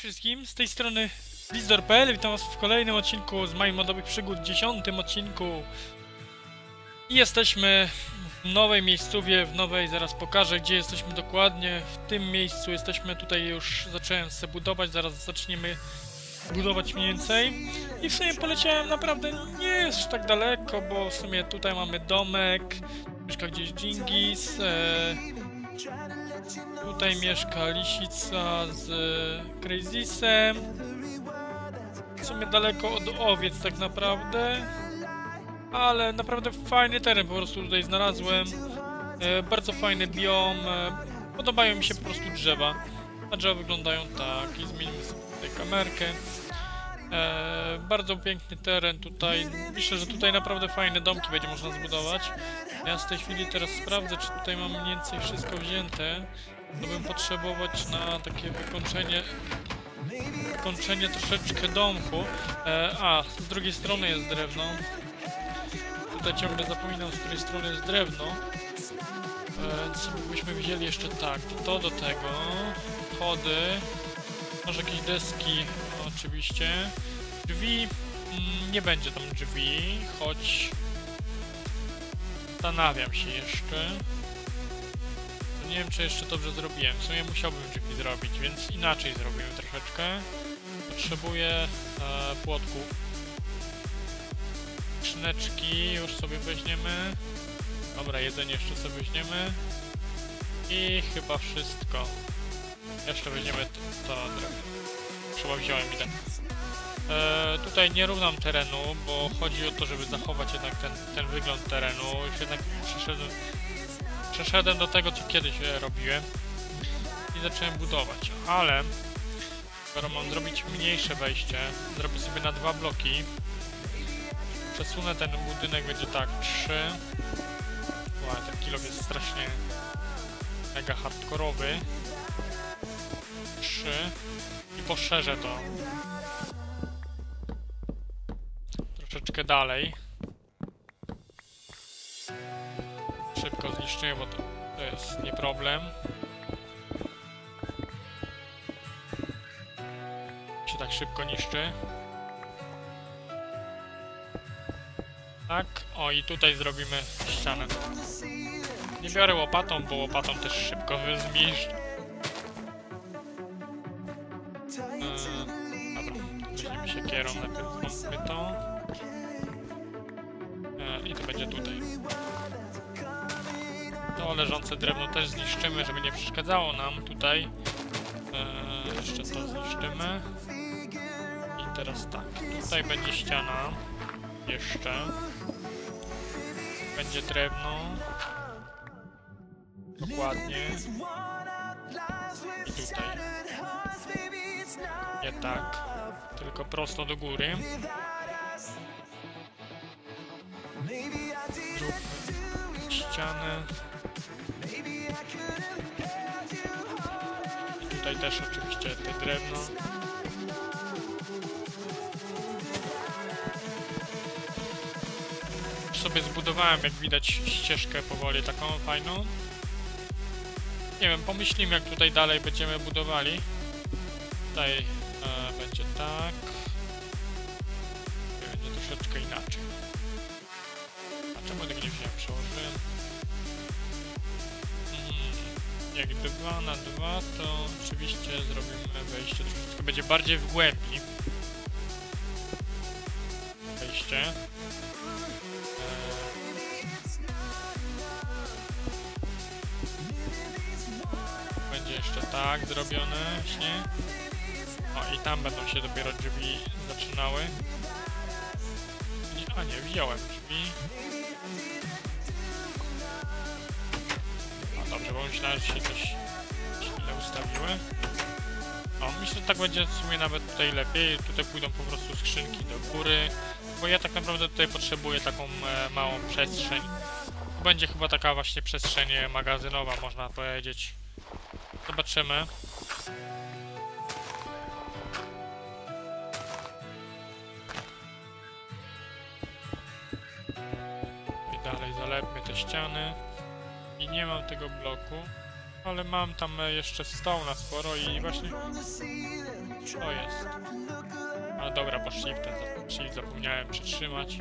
wszystkim, z tej strony Blizdor.pl, witam was w kolejnym odcinku z moich modowych przygód, dziesiątym odcinku. I jesteśmy w nowej miejscowie, w nowej, zaraz pokażę gdzie jesteśmy dokładnie, w tym miejscu jesteśmy, tutaj już zacząłem sobie budować, zaraz zaczniemy budować mniej więcej. I w sumie poleciałem naprawdę nie jest tak daleko, bo w sumie tutaj mamy domek, mieszka gdzieś Dżingis, e, Tutaj mieszka Lisica z Crazysem. W sumie daleko od owiec tak naprawdę. Ale naprawdę fajny teren po prostu tutaj znalazłem. E, bardzo fajny biom. E, podobają mi się po prostu drzewa. A drzewa wyglądają tak. I zmienimy sobie tutaj kamerkę. E, bardzo piękny teren tutaj. Myślę, że tutaj naprawdę fajne domki będzie można zbudować. Ja z tej chwili teraz sprawdzę, czy tutaj mam mniej więcej wszystko wzięte. To bym potrzebować na takie wykończenie wykończenie troszeczkę domku. E, a, z drugiej strony jest drewno. Tutaj ciągle zapominam, z której strony jest drewno. E, co byśmy wzięli jeszcze tak, to do tego. Chody. Może jakieś deski, oczywiście. Drzwi, mm, nie będzie tam drzwi, choć zastanawiam się jeszcze. Nie wiem, czy jeszcze dobrze zrobiłem. W sumie musiałbym drzwi zrobić, więc inaczej zrobimy troszeczkę. Potrzebuję e, płotku. Skrzyneczki już sobie weźmiemy. Dobra, jedzenie jeszcze sobie weźmiemy. I chyba wszystko. Jeszcze weźmiemy to drewno chyba wziąłem, idę. E, tutaj nie równam terenu, bo chodzi o to, żeby zachować jednak ten, ten wygląd terenu. Już jednak przeszedłem, przeszedłem do tego, co kiedyś e, robiłem i zacząłem budować, ale skoro mam zrobić mniejsze wejście, zrobię sobie na dwa bloki. Przesunę ten budynek, będzie tak, 3. Ła, ten kilof jest strasznie mega hardkorowy. 3 poszerzę to troszeczkę dalej. Szybko zniszczymy, bo to, to jest nie problem. Się tak szybko niszczy. Tak, o i tutaj zrobimy ścianę. Nie biorę łopatą, bo łopatą też szybko zniszczy. Weźmiemy się kierą, najpierw zróbmy. Eee, I to będzie tutaj. To leżące drewno też zniszczymy, żeby nie przeszkadzało nam tutaj. Eee, jeszcze to zniszczymy. I teraz tak, tutaj będzie ściana. Jeszcze. Będzie drewno. Dokładnie. I tutaj. Nie tak, tylko prosto do góry. Zróbmy ścianę. I tutaj też oczywiście te drewno. Sobie zbudowałem, jak widać, ścieżkę powoli taką fajną. Nie wiem, pomyślimy jak tutaj dalej będziemy budowali. Tutaj e, będzie tak. Będzie troszeczkę inaczej. A czemu tego nie wziąłem? Przełożyłem. Mm, jak 2 na 2 to oczywiście zrobimy wejście troszeczkę będzie bardziej w głębi. Wejście. E, Będzie jeszcze tak zrobione właśnie. I tam będą się dopiero drzwi zaczynały. A nie, wziąłem drzwi. A dobrze, bo myślałem, że się coś źle ustawiły. O, myślę, że tak będzie w sumie nawet tutaj lepiej. Tutaj pójdą po prostu skrzynki do góry. Bo ja tak naprawdę tutaj potrzebuję taką e, małą przestrzeń. Będzie chyba taka właśnie przestrzeń e, magazynowa, można powiedzieć. Zobaczymy. Te ściany. I nie mam tego bloku. Ale mam tam e, jeszcze stoł na sporo i właśnie... To jest. A dobra, bo shiftem, zap- shift zapomniałem przytrzymać.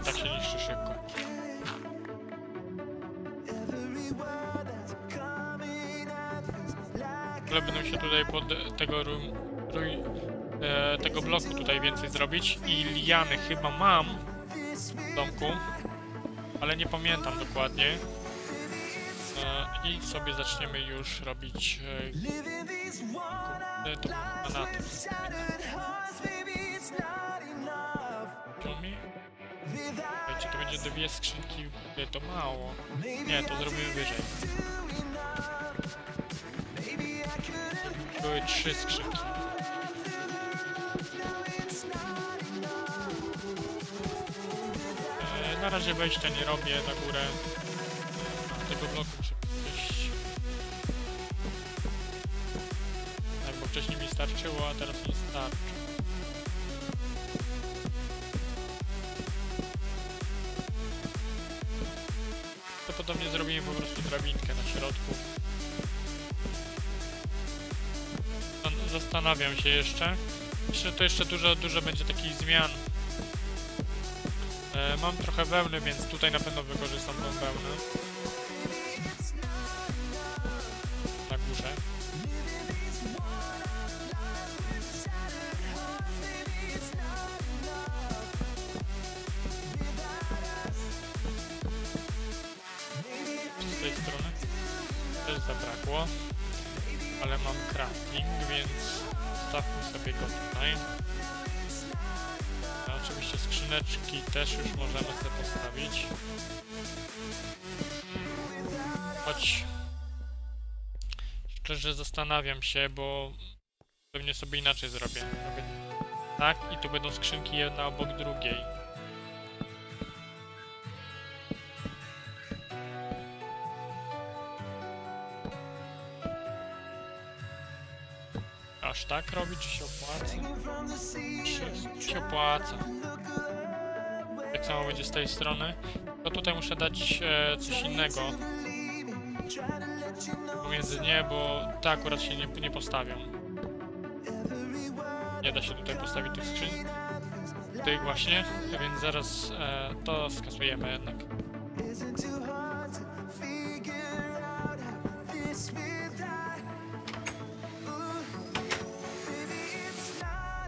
I tak się niszczy szybko. Ale będę się tutaj pod tego ru, ruj, e, tego bloku tutaj więcej zrobić i liany chyba mam w domku, ale nie pamiętam dokładnie. E, I sobie zaczniemy już robić e, to na tym. Słuchajcie, to będzie dwie skrzynki, nie, to mało. Nie, to zrobimy wyżej. Były trzy skrzynki. Razie wejścia nie robię na górę. Tego bloku muszę podejść. Tak, bo wcześniej mi starczyło, a teraz nie starczy. To podobnie zrobimy po prostu drabinkę na środku. Zastan- Zastanawiam się jeszcze. Myślę, że to jeszcze dużo, dużo będzie takich zmian. E, mam trochę wełny, więc tutaj na pewno wykorzystam tą wełnę. Na górze. Z tej strony też zabrakło. Ale mam crafting, więc stawmy sobie go tutaj. Skrzyneczki też już możemy sobie postawić. Choć szczerze zastanawiam się, bo pewnie sobie inaczej zrobię. Robię tak i tu będą skrzynki jedna obok drugiej. Aż tak robić, się opłaca? Czy się opłaca? Tak samo będzie z tej strony. To tutaj muszę dać e, coś innego. Pomiędzy nie, bo te akurat się nie, nie postawią. Nie da się tutaj postawić tych skrzyń. Tych właśnie, więc zaraz e, to skasujemy jednak.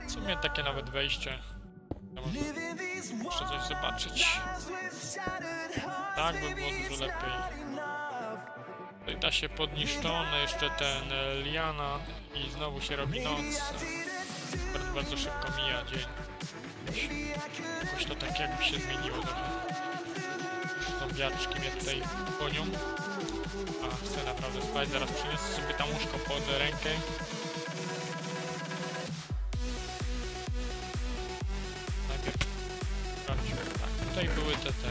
Sumie takie nawet wejście. Zobaczyć. Tak by było dużo lepiej. Tutaj da się podniszczone jeszcze ten e, liana i znowu się robi noc. Bardzo, bardzo szybko mija dzień. Jakoś to tak jakby się zmieniło trochę. Zombiaczki mnie tutaj gonią. A, chcę naprawdę spać. Zaraz przyniosę sobie tam łóżko pod rękę. Tutaj były te te.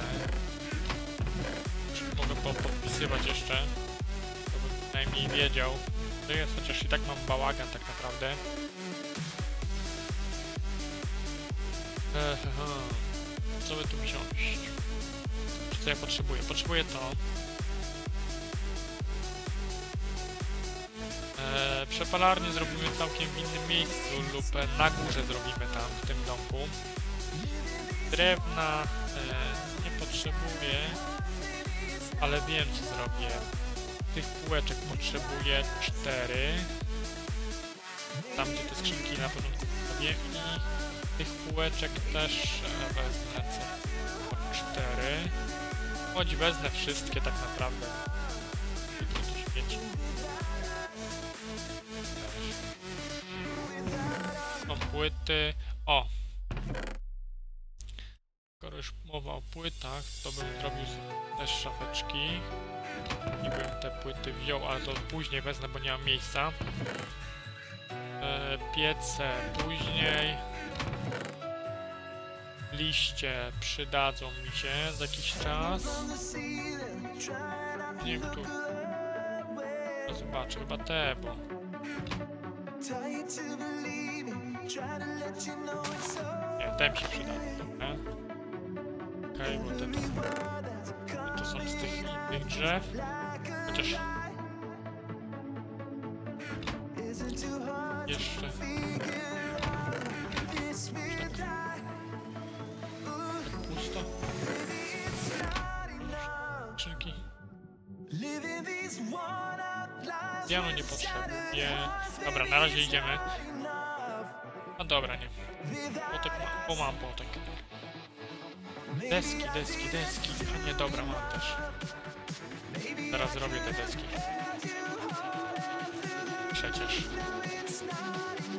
Już mogę po podpisywać jeszcze. To bym przynajmniej wiedział. To jest, chociaż i tak mam bałagan tak naprawdę. Co by tu wziąć? Co ja potrzebuję? Potrzebuję to. Eee, przepalarnię zrobimy całkiem w innym miejscu lub e, na górze zrobimy tam, w tym domku. Drewna e, nie potrzebuję, ale wiem co zrobię. Tych półeczek potrzebuję cztery. Tam gdzie te skrzynki na początku postawię i tych półeczek też e, wezmę co po cztery. Choć wezmę wszystkie tak naprawdę. Są płyty. O! Mowa o płytach, to bym zrobił też szafeczki. I bym te płyty wziął, ale to później wezmę, bo nie mam miejsca. E, piece później. Liście przydadzą mi się za jakiś czas. Nie wiem, tu. No zobaczę, chyba te, bo nie, te mi się przydadzą, dobra. Okej, bo to, są tych drzew. Chociaż... Jeszcze... Piano niepotrzebnie. Dobra, na razie idziemy. A dobra, nie. Potek ma... O, mam potek. Deski, deski, deski. A nie, dobra, mam też. Teraz zrobię te deski. Przecież.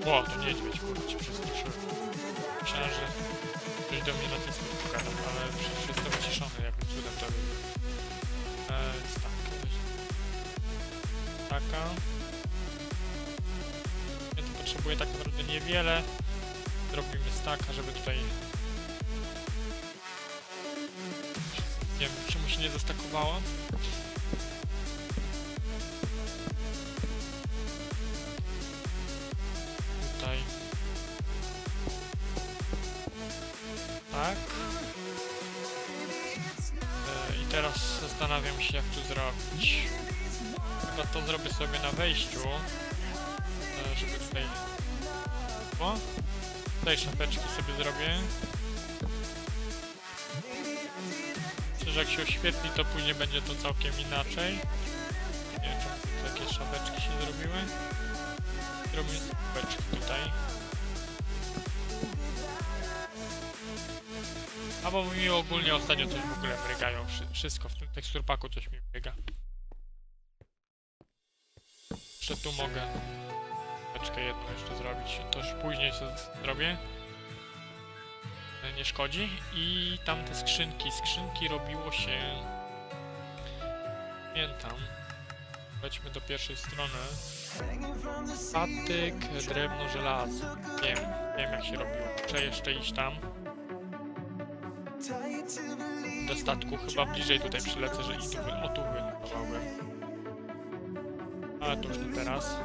O, to niedźwiedź, kurczę, przestraszyłem. Myślałem, że ktoś do mnie na tym pogadał, ale przecież jestem wyciszony, jakim cudem to robię. Eee, tak. Taka. Ja tu potrzebuję tak naprawdę niewiele. Zrobimy staka, żeby tutaj... się nie zastakowało. Tutaj. Tak. E, I teraz zastanawiam się, jak tu zrobić. Chyba to zrobię sobie na wejściu. E, żeby tutaj... O! Tutaj szapeczki sobie zrobię. Że jak się oświetli, to później będzie to całkiem inaczej. Nie wiem, czemu takie szapeczki się zrobiły. Robimy szapeczki tutaj. A bo mi ogólnie ostatnio coś w ogóle mrygają. Wszy- Wszystko w tym teksturpaku coś mi mryga. Jeszcze tu mogę Paczkę jedną jeszcze zrobić. To już później sobie zrobię. Nie szkodzi. I tamte skrzynki. Skrzynki robiło się... Pamiętam. Wejdźmy do pierwszej strony. Patyk, drewno, żelazo. Wiem, wiem jak się robiło. Muszę jeszcze iść tam. Do statku chyba bliżej tutaj przylecę, że i tu, o tu wylądowałem. Ale to już nie teraz.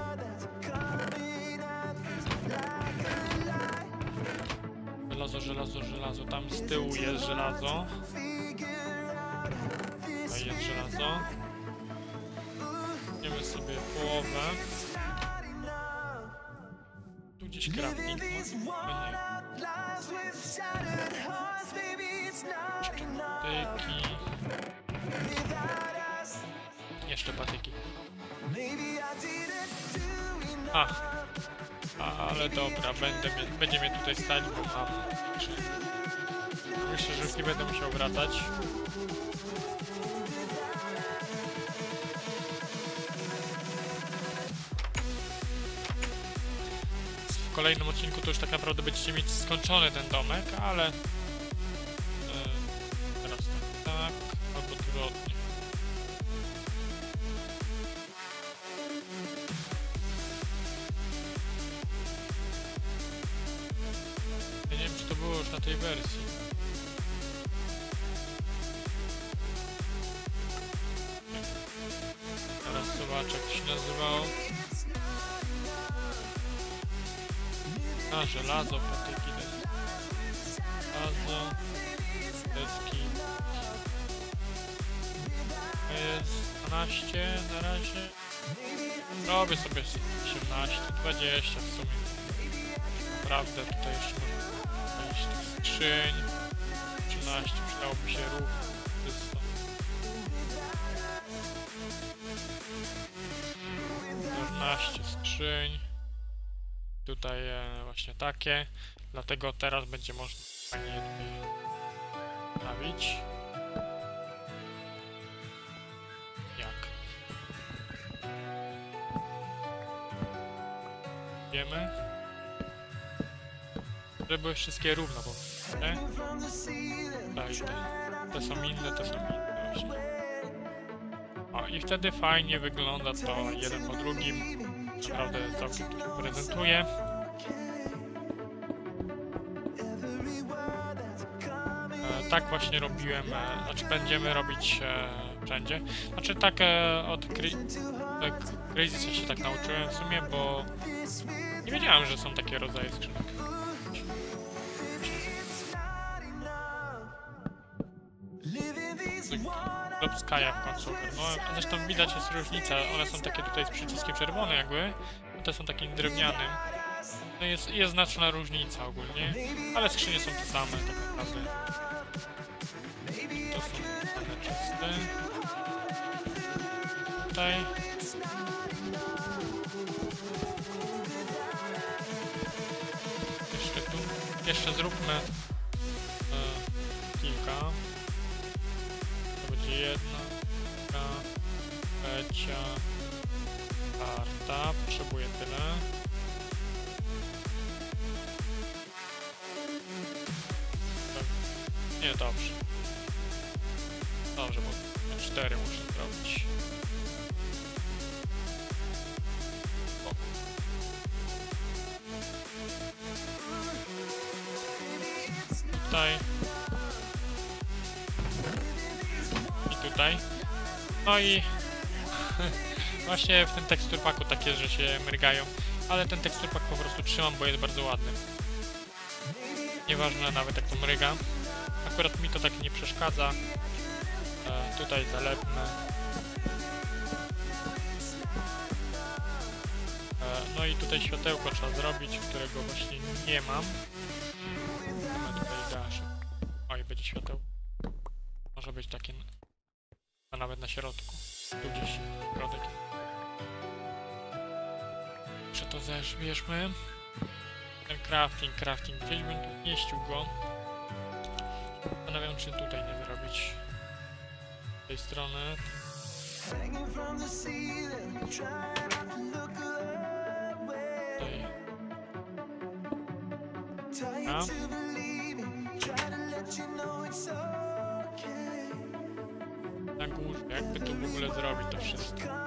Żelazo, żelazo, żelazo. Tam z tyłu jest żelazo. Tutaj jest żelazo. Weźmiemy sobie połowę. Tu gdzieś ma? No. Patyki. Jeszcze patyki. A. Ale dobra, będę będzie mnie tutaj stać, bo mam... Myślę, że już nie będę musiał wracać. W kolejnym odcinku to już tak naprawdę będziecie mieć skończony ten domek, ale... A, żelazo, patyki, deski. Żelazo, deski. Jest 12 na razie. Robię sobie 18, 20 w sumie. Naprawdę tutaj jeszcze można iść tych skrzyń. 13 przydałoby się ruch. 14 skrzyń. Tutaj e, właśnie takie. Dlatego teraz będzie można fajnie stawić. Jak? Wiemy. Żeby były wszystkie równo, bo te, tak, te, te są inne, te są inne właśnie. O, i wtedy fajnie wygląda to jeden po drugim. Naprawdę całkiem to się prezentuje. E, tak właśnie robiłem, e, znaczy będziemy robić e, wszędzie. Znaczy tak od Cra- Crazy się tak nauczyłem w sumie, bo nie wiedziałem, że są takie rodzaje skrzynek. Glob Sky'a w końcu No, zresztą widać jest różnica. One są takie tutaj z przyciskiem czerwonym jakby, te są takim drewnianym. No jest, jest znaczna różnica ogólnie, ale skrzynie są te same tak naprawdę. To są one czyste. Tutaj. Jeszcze tu. Jeszcze zróbmy trzecia, czwarta. Potrzebuję tyle. Tak. Nie, dobrze. Dobrze, bo cztery muszę zrobić. Tutaj. I tutaj. No i właśnie w tym teksturpaku takie, że się mrygają, ale ten teksturpak po prostu trzymam, bo jest bardzo ładny. Nieważne nawet jak to mryga. Akurat mi to tak nie przeszkadza. E, tutaj zalepmy. E, no i tutaj światełko trzeba zrobić, którego właśnie nie mam. Mamy tutaj dash. Oj, będzie świateł. Może być takie... A nawet na środku. Tu gdzieś środek. Jeszcze to zbierzmy. Ten crafting, crafting. Gdzieś bym tu mieścił go. Zastanawiam, czy tutaj nie zrobić. Z tej strony. Tutaj. A. Na górze, jakby tu w ogóle zrobić to wszystko.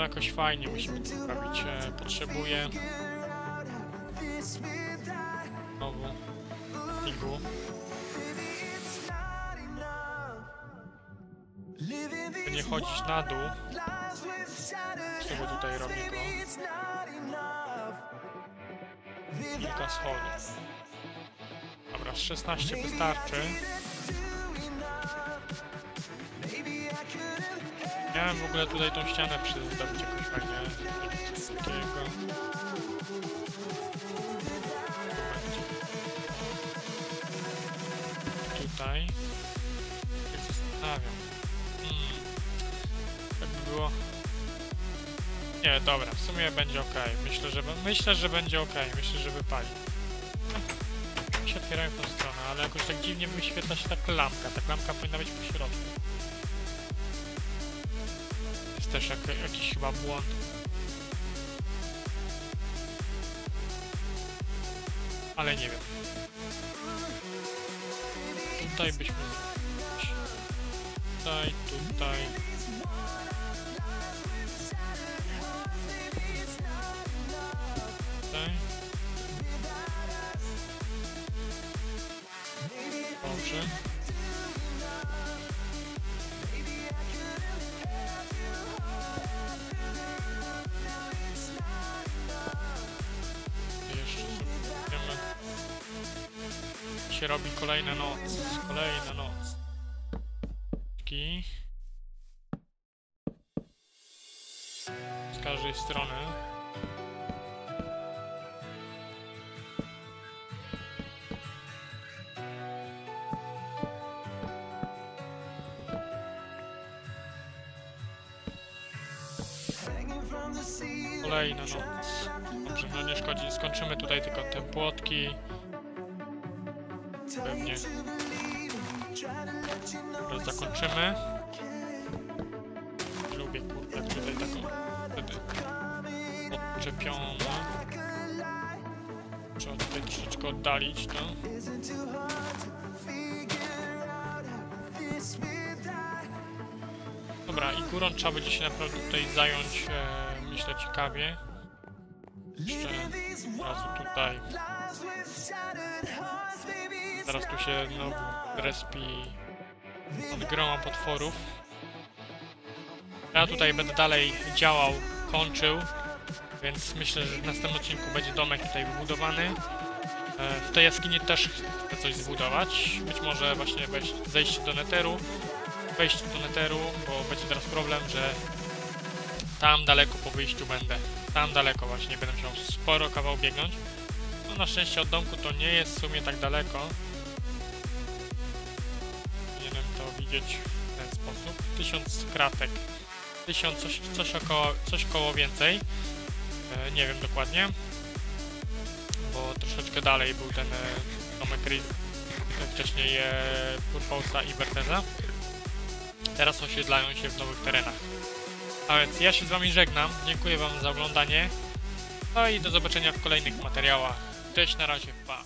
Będą jakoś fajnie, musimy to zrobić. E, potrzebuję znowu craftingu. By nie chodzić na dół. Z tutaj robię. Kilka schodów. Dobra, z 16 wystarczy. Miałem w ogóle tutaj tą ścianę przyzdobić jakoś fajnie. Takiego. Tutaj. Jak zastanawiam. Hmm. Jakby było... Nie, dobra, w sumie będzie ok. Myślę, że, myślę, że będzie ok. Myślę, że wypali. Mi się otwierają tą stronę, ale jakoś tak dziwnie wyświetla się ta klamka. Ta klamka powinna być po środku. Też jak, jakiś chyba błąd. Ale nie wiem. Tutaj byśmy... Tutaj. Tutaj. Się robi kolejna noc. Kolejna noc. Z każdej strony. Kolejna noc. Dobrze, no nie szkodzi. Skończymy tutaj tylko te płotki. Pewnie. Teraz zakończymy. Lubię kurde tutaj taką wtedy odczepioną. Trzeba tutaj troszeczkę oddalić, no. Dobra, i górą trzeba będzie się naprawdę tutaj zająć, e, myślę, ciekawie. Jeszcze razu tutaj. Zaraz tu się znowu respi od groma potworów. Ja tutaj będę dalej działał, kończył, więc myślę, że w następnym odcinku będzie domek tutaj wybudowany. E, W tej jaskini też chcę coś zbudować. Być może właśnie wejść, zejść do neteru. Wejść do neteru, bo będzie teraz problem, że tam daleko po wyjściu będę. Tam daleko właśnie będę musiał sporo kawał biegnąć. No na szczęście od domku to nie jest w sumie tak daleko. Widzieć w ten sposób. Tysiąc kratek. Tysiąc coś, coś około, coś koło więcej. E, nie wiem dokładnie. Bo troszeczkę dalej był ten e, domek Riz. Wcześniej e, Purpousa i Berteza. Teraz osiedlają się w nowych terenach. A więc ja się z wami żegnam. Dziękuję wam za oglądanie. No i do zobaczenia w kolejnych materiałach. Cześć, na razie, pa.